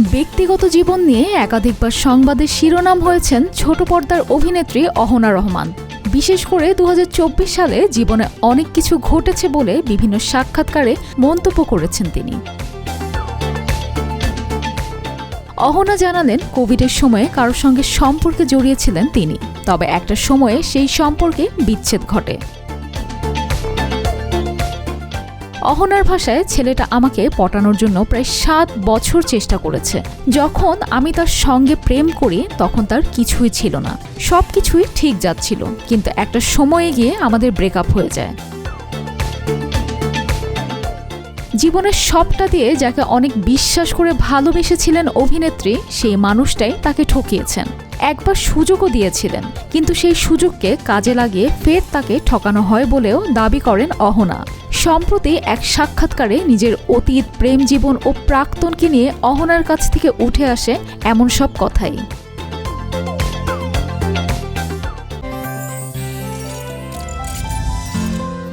ব্যক্তিগত জীবন নিয়ে একাধিকবার সংবাদের শিরোনাম হয়েছেন ছোট পর্দার অভিনেত্রী অহনা রহমান। বিশেষ করে দু হাজার চব্বিশ সালে জীবনে অনেক কিছু ঘটেছে বলে বিভিন্ন সাক্ষাৎকারে মন্তব্য করেছেন তিনি। অহনা জানালেন, কোভিডের সময়ে কারোর সঙ্গে সম্পর্কে জড়িয়েছিলেন তিনি, তবে একটা সময়ে সেই সম্পর্কে বিচ্ছেদ ঘটে। অহনার ভাষায় ছেলেটা আমাকে পটানোর জন্য প্রায় সাত বছর চেষ্টা করেছে। যখন আমি তার সঙ্গে প্রেম করি, তখন তার কিছুই ছিল না। সব কিছুই ঠিক যাচ্ছিল, কিন্তু একটা সময়ে গিয়ে আমাদের ব্রেকআপ হয়ে যায়। জীবনের সবটা দিয়ে যাকে অনেক বিশ্বাস করে ভালোবেসেছিলেন অভিনেত্রী, সেই মানুষটাই তাকে ঠকিয়েছেন। একবার সুযোগও দিয়েছিলেন, কিন্তু সেই সুযোগকে কাজে লাগিয়ে ফের তাকে ঠকানো হয় বলেও দাবি করেন অহনা। সম্প্রতি এক সাক্ষাৎকারে নিজের অতীত, প্রেম জীবন ও প্রাক্তনকে নিয়ে অহনার কাছ থেকে উঠে আসে এমন সব কথাই।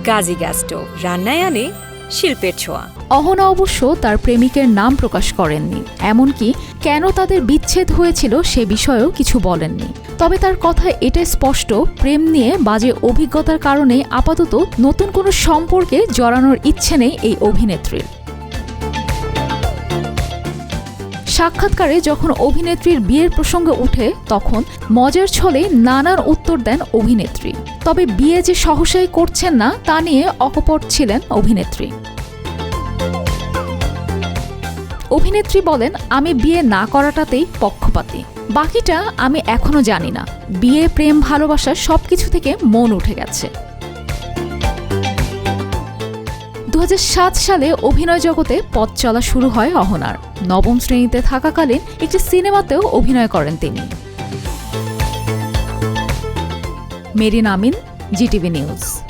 গাজী গ্যাস্টো রান্নায় আনে শিল্পের ছোঁয়া। অহনা অবশ্য তার প্রেমিকের নাম প্রকাশ করেননি, এমনকি কেন তাদের বিচ্ছেদ হয়েছিল সে বিষয়েও কিছু বলেননি। তবে তার কথা এটা স্পষ্ট, প্রেম নিয়ে বাজে অভিজ্ঞতার কারণে আপাতত নতুন কোনো সম্পর্কে জড়ানোর ইচ্ছে নেই এই অভিনেত্রীর। সাক্ষাৎকারে যখন অভিনেত্রীর বিয়ের প্রসঙ্গ উঠে তখন মজার ছলে নানান উত্তর দেন অভিনেত্রী। তবে বিয়ে যে সহসাই করছেন না, তা নিয়ে অকপট ছিলেন অভিনেত্রী। অভিনেত্রী বলেন, আমি বিয়ে না করাটাতেই পক্ষপাতী। বাকিটা আমি এখনও জানি না। বিয়ে, প্রেম, ভালোবাসা সবকিছু থেকে মন উঠে গেছে। সালে অভিনয় জগতে পথ চলা শুরু হয় অহনার। নবম শ্রেণীতে থাকাকালীন একটি সিনেমাতেও অভিনয় করেন তিনি। Merin Amin, GTV news.